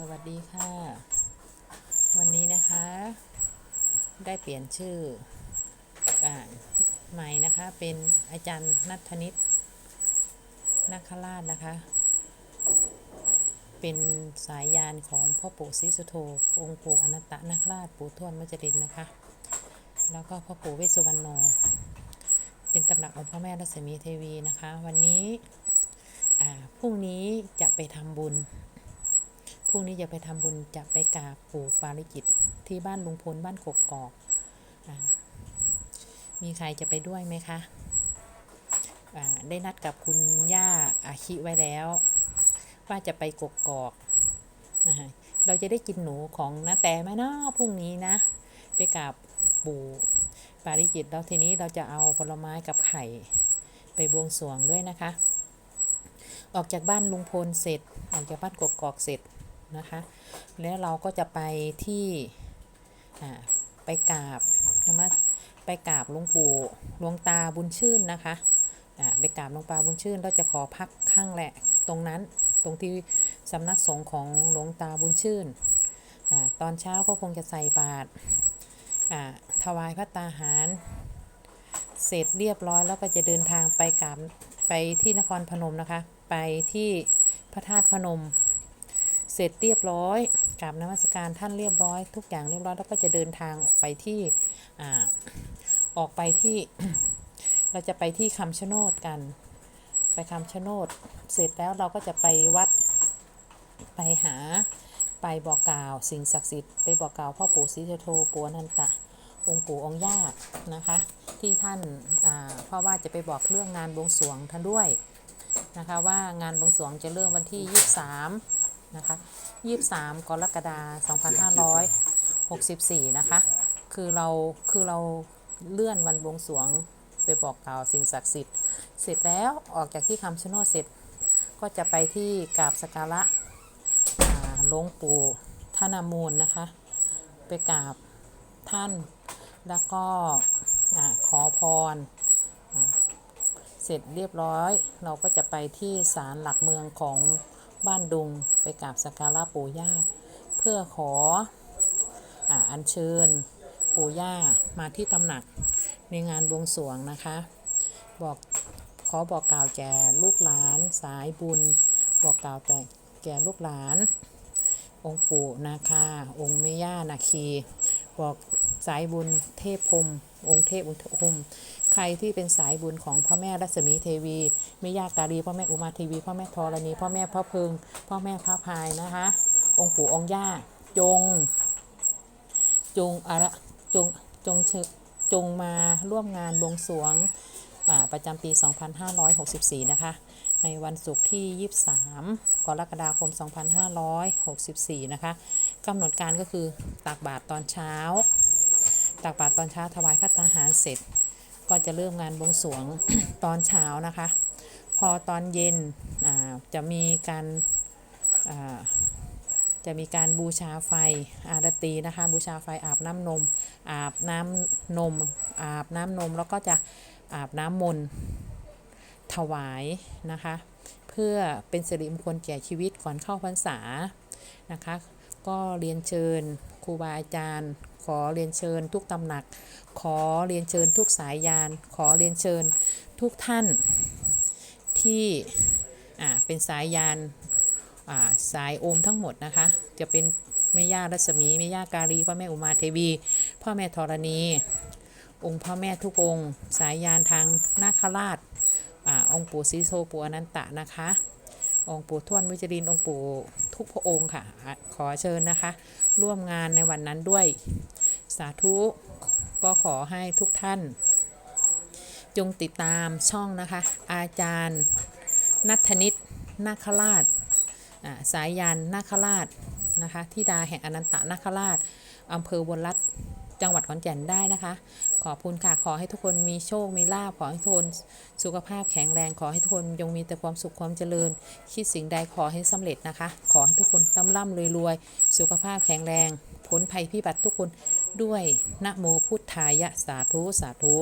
สวัสดีค่ะ วันนี้นะคะ ได้เปลี่ยนชื่ออ่ใหม่นะคะ เป็นอาจารย์นัทธนิตนาคราชนะคะ เป็นสายยานของพ่อปู่ศรีสุโธองค์ปู่อนันตนาคราชปู่ทวดมัจรินนะคะ แล้วก็พ่อปู่เวสสุวรรณโน เป็นตำหนักของพ่อแม่รัศมีเทวีนะคะ วันนี้พรุ่งนี้จะไปทำบุญ รุ่งนี้จะไปทำบุญจะไปกราบปู่ปาริจิตที่บ้านลุงพลบ้านกกกอกมีใครจะไปด้วยไหมคะได้นัดกับคุณย่าอาชิไว้แล้ว ว่าจะไปกกกอกเราจะได้กินหนูของนาแต่ไหมเนาะพรุ่งนี้นะ ไปกราบปู่ปาริจิตแล้วทีนี้เราจะเอาผลไม้กับไข่ไปบวงสรวงด้วยนะคะ ออกจากบ้านลุงพลเสร็จ ออกจากบ้านกกอกเสร็จ นะคะ แล้วเราก็จะไปที่ไปกราบนะมไปกราบหลวงปู่หลวงตาบุญชื่นนะคะไปกราบหลวงตาบุญชื่นเราจะขอพักข้างแหละตรงนั้นตรงที่สำนักสงฆ์ของหลวงตาบุญชื่นอตอนเช้าก็คงจะใส่บาตรถวายพระตาหาร เสร็จเรียบร้อยแล้วก็จะเดินทางไปกราบไปที่นครพนมนะคะ ไปที่พระธาตุพนม เสร็จเรียบร้อยกราบนมัสการท่านเรียบร้อย ทุกอย่างเรียบร้อยแล้วก็จะเดินทางออกไปที่อ่าออกไปที่ เราจะไปที่คำชะโนดกัน ไปคำชะโนดเสร็จแล้วเราก็จะไปวัดไปหาไปบอกกล่าว สิ่งศักดิ์สิทธิ์ไปบอกกล่าวพ่อปู่ศรีโธปู่นันตะ องค์ปู่องค์ย่านะคะ ที่ท่านอ่าเพราะว่าจะไปบอกเรื่องงานบวงสรวงท่านด้วยนะคะว่างานบวงสรวงจะเริ่มวันที่ 23 นะคะ23 กรกฎาคม2564 นะคะ คือเราคือเราเลื่อนวันบวงสรวงไปบอกกล่าวสิ่งศักดิ์สิทธิ์ เสร็จแล้วออกจากที่คำชะโนดเสร็จ ก็จะไปที่กราบสการะหลวงปู่ท่านามูลนะคะ ไปกราบท่านแล้วก็ขอพรอเสร็จเรียบร้อย เราก็จะไปที่ศาลหลักเมืองของ บ้านดุงไปกราบสักการะปู่ย่า เพื่อขออาอัญเชิญปู่ย่ามาที่ตำหนักในงานบวงสรวงนะคะ บอกขอบอกกล่าวแก่ลูกหลานสายบุญ บอกกล่าวแต่แก่ลูกหลาน องค์ปู่นาคา องค์แม่ย่านาคี บอกสายบุญเทพพรมองค์เทพองค์พรม ใครที่เป็นสายบุญของพ่อแม่รัศมีเทวีแม่ยากการีพ่อแม่อุมาเทวีพ่อแม่ธรณีพ่อแม่พระพิงพ่อแม่พระพายนะคะ องค์ปู่องค์ย่าจง จงอะไรจงจงจงมาร่วมงานบวงสรวงประจำปี 2564 นะคะ ในวันศุกร์ที่ 23 กรกฎาคม 2564 นะคะกำหนดการก็คือตักบาตรตอนเช้า ตักบาตรตอนเช้าถวายพระทหารเสร็จ ก็จะเริ่มงานบวงสรวงตอนเช้านะคะ พอตอนเย็นจะมีการจะมีการบูชาไฟอารตีนะคะ บูชาไฟอาบน้ำนม อาบน้ำนม อาบน้ำนม แล้วก็จะอาบน้ำมนต์ถวายนะคะ เพื่อเป็นสิริมงคลแก่ชีวิตก่อนเข้าพรรษานะคะ ก็เรียนเชิญครูบาอาจารย์ ขอเรียนเชิญทุกตำหนัก ขอเรียนเชิญทุกสายยาน ขอเรียนเชิญทุกท่านที่เป็นสายยานาสายโอมทั้งหมดนะคะ จะเป็นแม่ย่ารัศมีแม่ย่าการีพ่อแม่อุมาเทวี พ่อแม่ธรณี องค์พ่อแม่ทุกองค์ สายยานทางนาคราชอองค์ปู่ศรีโซปู่อนันตะนะคะ องค์ปู่ทวดวิจรินองค์ปู่ ทุกพระองค์ค่ะ ขอเชิญนะคะ ร่วมงานในวันนั้นด้วย สาธุก็ขอให้ทุกท่าน จงติดตามช่องนะคะ อาจารย์นัทธนิตนาคราชสายยานนาคราชนะคะทิดาแห่งอนันตนาคราชอำเภอบนรัฐจังหวัดขอนแก่นได้นะคะ ขอบคุณค่ะ ขอให้ทุกคนมีโชค มีลาภ ขอให้ทุกคนสุขภาพแข็งแรง ขอให้ทุกคนจงมีแต่ความสุขความเจริญ คิดสิ่งใดขอให้สำเร็จนะคะ ขอ ร่ำรวยๆ สุขภาพแข็งแรงพ้นภัยพิบัติทุกคนด้วยนะโมพุทธายะสาธุสาธุ